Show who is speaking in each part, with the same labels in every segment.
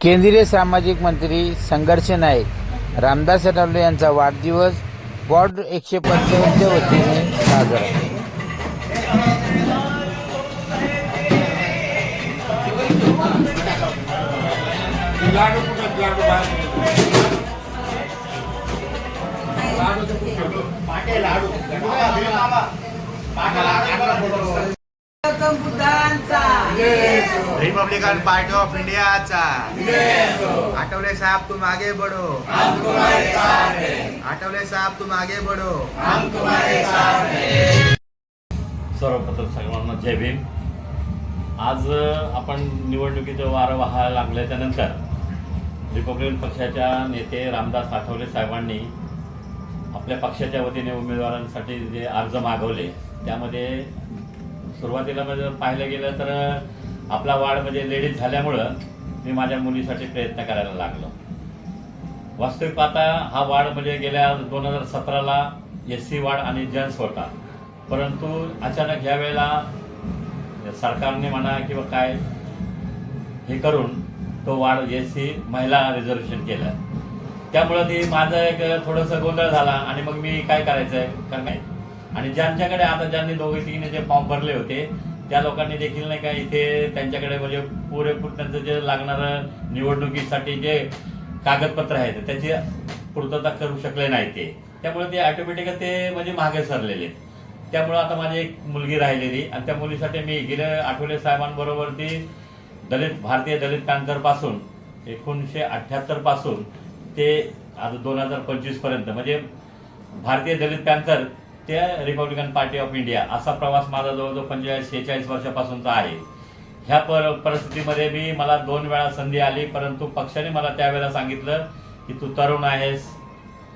Speaker 1: केंद्रीय सामाजिक मंत्री संघर्ष नाईक रामदास आठवले यांचा वाढदिवस वॉर्ड एकशे पंचावन्नच्या वतीने साजरा
Speaker 2: लाडू लाडू लाडू
Speaker 3: बुद्धांचा
Speaker 4: रिपब्लिकन पार्टी ऑफ इंडियाचा आठवले साहेब तुम आगे बढ़ो. आठवले साहेब तुम आगे बढ़ो.
Speaker 5: सर्वप्रथम सर्वांना जय भीम. आज आपण निवडणुकीचं वारं वाहायला लागल्याच्यानंतर रिपब्लिकन पक्षाच्या नेते रामदास आठवले साहेबांनी आपल्या पक्षाच्या वतीने उमेदवारांसाठी जे अर्ज मागवले त्यामध्ये सुरुवातीला म्हणजे पाहिलं गेलं तर आपला वार्ड म्हणजे लेडीज झाल्यामुळं मी माझ्या मुलीसाठी प्रयत्न करायला लागलो. वास्तविक पाहता हा वार्ड म्हणजे गेल्या दोन हजार सतराला एस सी वाढ आणि जेंट्स होता. परंतु अचानक या वेळेला सरकारने म्हणा किंवा काय हे करून तो वाढ एस सी महिला रिझर्वेशन केलं. त्यामुळं ते माझं एक थोडंसं गोंधळ झाला आणि मग मी काय करायचं आहे कारण काय? आणि ज्यांच्याकडे आता ज्यांनी दोघे तिघीने जे फॉर्म भरले होते त्या लोकांनी देखील नाही का इथे त्यांच्याकडे म्हणजे पुरेपूर त्यांचं जे लागणारं निवडणुकीसाठी जे कागदपत्र आहेत त्याची पूर्तता करू शकले नाही ते त्यामुळे ते ऑटोमॅटिक ते म्हणजे मागे सरलेले आहेत. त्यामुळं आता माझी एक मुलगी राहिलेली आणि त्या मुलीसाठी मी गेल्या आठवले साहेबांबरोबर ती दलित भारतीय दलित पॅन्थरपासून एकोणीसशे अठ्ठ्याहत्तरपासून ते आता दोन हजार पंचवीसपर्यंत म्हणजे भारतीय दलित पॅन्थर ते रिपब्लिकन पार्टी ऑफ इंडिया असा प्रवास माझा जवळजवळ पंचेचाळीस शेहेचाळीस वर्षापासूनचा आहे. ह्या पर परिस्थितीमध्ये मी मला दोन वेळा संधी आली परंतु पक्षाने मला त्यावेळेला सांगितलं की तू तरुण आहेस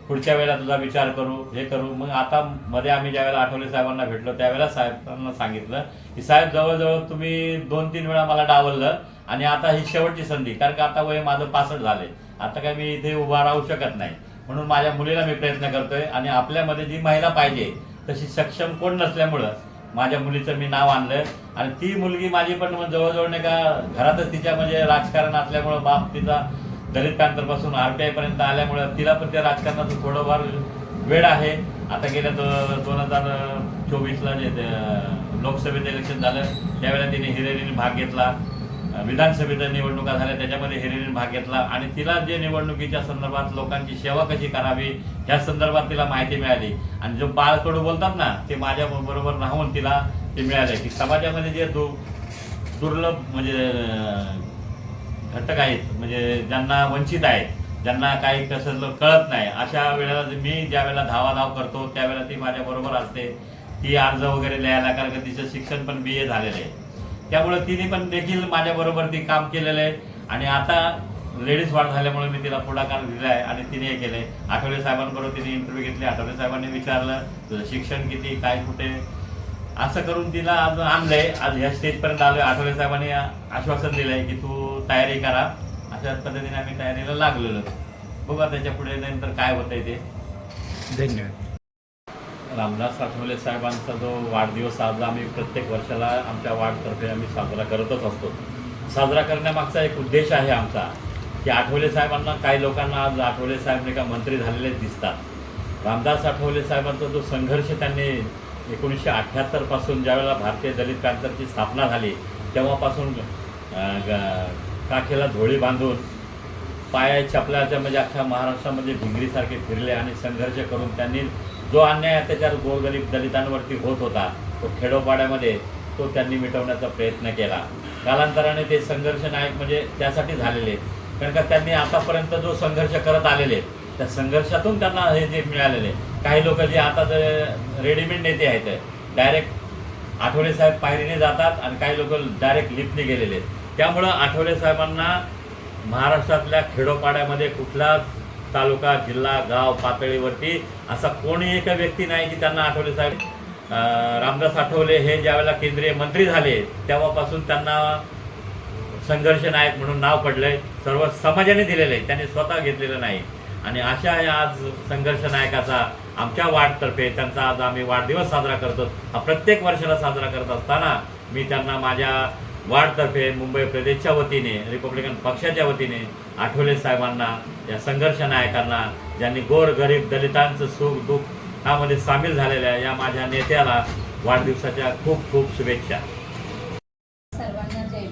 Speaker 5: पुढच्या वेळेला तुझा विचार करू हे करू. मग आता मध्ये आम्ही ज्यावेळेला आठवले साहेबांना भेटलो त्यावेळेला साहेबांना सांगितलं की साहेब जवळजवळ तुम्ही दोन तीन वेळा मला डावललं आणि आता ही शेवटची संधी. कारण का आता वय माझं पासष्ट झाले. आता काय मी इथे उभा राहू शकत नाही. म्हणून माझ्या मुलीला मी प्रयत्न करतोय आणि आपल्यामध्ये जी महिला पाहिजे तशी सक्षम कोण नसल्यामुळं माझ्या मुलीचं मी नाव आणलं आणि ती मुलगी माझी पण जवळजवळ नाही का घरातच तिच्या म्हणजे राजकारण असल्यामुळं बाप तिचा दलित पॅन्थरपासून आरटीआय आल्यामुळं तिला पण त्या राजकारणाचं थोडंफार वेळ आहे. आता गेल्या दो दोन हजार चोवीसला जे ते लोकसभेचं इलेक्शन झालं त्यावेळेला तिने हिरेरीने भाग घेतला. विधानसभेच्या निवडणुका झाल्या त्याच्यामध्ये हिरेरीने भाग घेतला. आणि तिला जे निवडणुकीच्या संदर्भात लोकांची सेवा कशी करावी ह्या संदर्भात तिला माहिती मिळाली. आणि जो बाळकडू बोलतात ना ते माझ्या बरोबर राहून तिला ते मिळाले. की समाजामध्ये जे दु दुर्लभ म्हणजे घटक आहेत म्हणजे ज्यांना वंचित आहेत ज्यांना काही कसं कळत नाही अशा वेळेला मी ज्या वेळेला धावाधाव करतो त्यावेळेला ती माझ्या बरोबर असते. ती अर्ज वगैरे लिहायला कारण का तिचं शिक्षण पण बी ए झालेलं आहे. त्यामुळे तिने पण देखील माझ्या बरोबर ती काम केलेलं आहे. आणि आता लेडीज वाढ झाल्यामुळे मी तिला पुढाकार दिला आहे आणि तिने हे केलंय. आठवले साहेबांबरोबर तिने इंटरव्ह्यू घेतले आठवले साहेबांनी विचारलं तुझं शिक्षण किती काय कुठे? असं करून तिला आज आणलंय. आज ह्या स्टेजपर्यंत आलोय. आठवले साहेबांनी आश्वासन दिलंय की तू तयारी करा. अशा पद्धतीने आम्ही तयारीला लागलेलो. बघा त्याच्या पुढे नंतर काय होतंय ते.
Speaker 1: धन्यवाद.
Speaker 5: रामदास आठवले साहेबांचा जो वाढदिवस आज आम्ही प्रत्येक वर्षाला आमच्या वाढतर्फे आम्ही साजरा करतच असतो. साजरा करण्यामागचा एक उद्देश आहे आमचा की आठवले साहेबांना काही लोकांना आज आठवले साहेब नाही का मंत्री झालेले दिसतात. रामदास आठवले साहेबांचा जो संघर्ष त्यांनी एकोणीसशे अठ्ठ्याहत्तरपासून ज्यावेळेला भारतीय दलित पॅन्थरची स्थापना झाली तेव्हापासून ग- काखेला झोळी बांधून पाया चपल्याच्या म्हणजे अख्ख्या महाराष्ट्रामध्ये भिंगरीसारखे फिरले आणि संघर्ष करून त्यांनी जो अन्याय अत्याचार गोरगरीब दलितांवरती होत होता तो खेडोपाड्यामध्ये तो त्यांनी मिटवण्याचा प्रयत्न केला. कालांतराने ते संघर्ष नायक म्हणजे त्यासाठी झालेले कारण का त्यांनी आतापर्यंत जो संघर्ष करत आलेले त्या संघर्षातून त्यांना हे जे मिळालेले काही लोक जे आता जे रेडीमेड नेते आहेत डायरेक्ट आठवले साहेब पायरीने जातात आणि काही लोक डायरेक्ट लिपने गेलेले आहेत. त्यामुळं आठवले साहेबांना महाराष्ट्रातल्या खेडोपाड्यामध्ये कुठलाच तालुका जिल्हा गाव पातळीवरती असा कोणी एक व्यक्ती नाही की त्यांना आठवले साहेब. रामदास आठवले हे ज्यावेळेला केंद्रीय मंत्री झाले तेव्हापासून त्यांना संघर्ष नायक म्हणून नाव पडलंय. सर्व समाजाने दिलेलं आहे त्यांनी स्वतः घेतलेलं नाही. आणि अशा आज संघर्ष नायकाचा आमच्या वाढतर्फे त्यांचा आज आम्ही वाढदिवस साजरा करतो. हा प्रत्येक वर्षाला साजरा करत असताना मी त्यांना माझ्या वार्डतर्फे मुंबई प्रदेशच्या वतीने रिपब्लिकन पक्षाच्या वतीने आठवले साहेबांना या संघर्ष नायकांना ज्यांनी गोर गरीब दलितांचं सुख दुःख यामध्ये सामील झालेल्या या माझ्या नेत्याला वाढदिवसाच्या खूप खूप शुभेच्छा.
Speaker 6: सर्वांना जय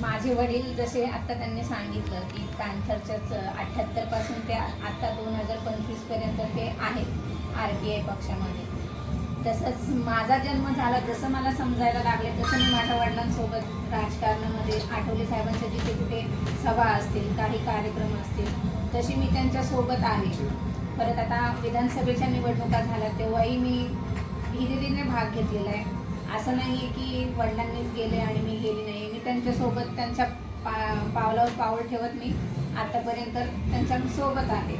Speaker 6: माझे वडील जसे आत्ता त्यांनी सांगितलं की पॅन्थरच्याच अठ्ठ्याहत्तरपासून ते आत्ता दोन हजार पंचवीसपर्यंत ते आहेत आर पी आय पक्षामध्ये. तसंच माझा जन्म झाला जसं मला समजायला लागले तसं मी माझ्या वडिलांसोबत राजकारणामध्ये आठवले साहेबांच्या जिथे कुठे सभा असतील काही कार्यक्रम असतील तशी मी त्यांच्यासोबत आहे. परत आता विधानसभेच्या निवडणुका झाल्या तेव्हाही मी हिरिरीने भाग घेतलेला आहे. असं नाही आहे की वडिलांनीच गेले आणि मी गेली नाही. मी त्यांच्यासोबत त्यांच्या पा पावलावर पाऊल ठेवत मी आतापर्यंत त्यांच्यासोबत आहे.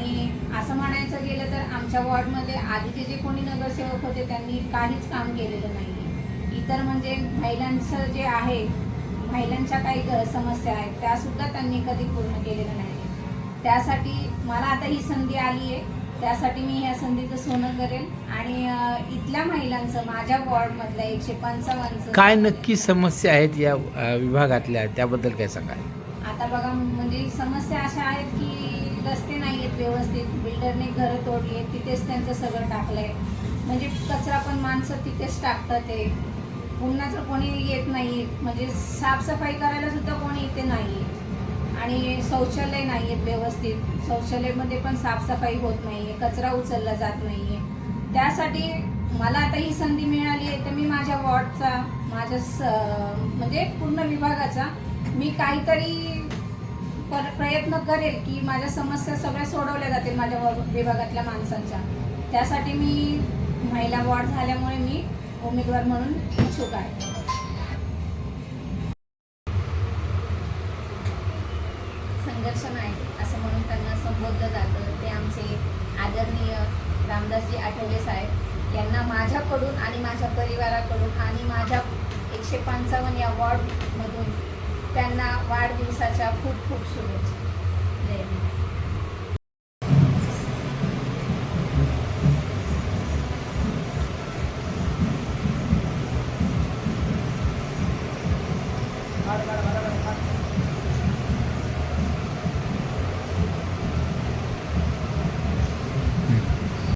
Speaker 6: आणि असं म्हणायचं गेलं तर आमच्या वॉर्डमध्ये आधीचे जे कोणी नगरसेवक होते त्यांनी काहीच काम केलेलं नाही आहे इतर म्हणजे महिलांचं जे आहे महिलांच्या काही समस्या आहेत त्यासुद्धा त्यांनी कधी पूर्ण केलेलं नाही त्यासाठी मला आता ही संधी आली आहे त्यासाठी मी ह्या संधीचं सोनं करेल. आणि इथल्या महिलांचं माझ्या वॉर्डमधल्या एकशे पंचावन्नचं
Speaker 1: काय नक्की समस्या आहेत या विभागातल्या? त्याबद्दल काय सांगाल?
Speaker 6: आता बघा म्हणजे समस्या अशा आहेत की रस्ते नाही आहेत व्यवस्थित बिल्डरने घरं तोडली आहेत तिथेच त्यांचं सगळं टाकलंय. म्हणजे कचरा पण माणसं तिथेच टाकतात ते. पुन्हा जर कोणी येत नाही म्हणजे साफसफाई करायला सुद्धा कोणी इथे नाही. आणि शौचालय नाही आहेत व्यवस्थित. शौचालयमध्ये पण साफसफाई होत नाही आहे कचरा उचलला जात नाही आहे त्यासाठी मला आता ही संधी मिळाली आहे तर मी माझ्या वॉर्डचा माझ्या स म्हणजे पूर्ण विभागाचा मी काहीतरी प्रयत्न करेल की माझ्या समस्या सगळ्या सोडवल्या जातील माझ्या विभागातल्या माणसांच्या. त्यासाठी मी महिला वॉर्ड झाल्यामुळे मी उमेदवार म्हणून इच्छुक आहे. संघर्ष नाही असं म्हणून त्यांना संबोधलं जातं. ते आमचे आदरणीय रामदासजी आठवले साहेब यांना माझ्याकडून आणि माझ्या परिवाराकडून आणि माझ्या एकशे पंचावन्न या वॉर्डमधून त्यांना वाढदिवसाच्या खूप खूप शुभेच्छा. जय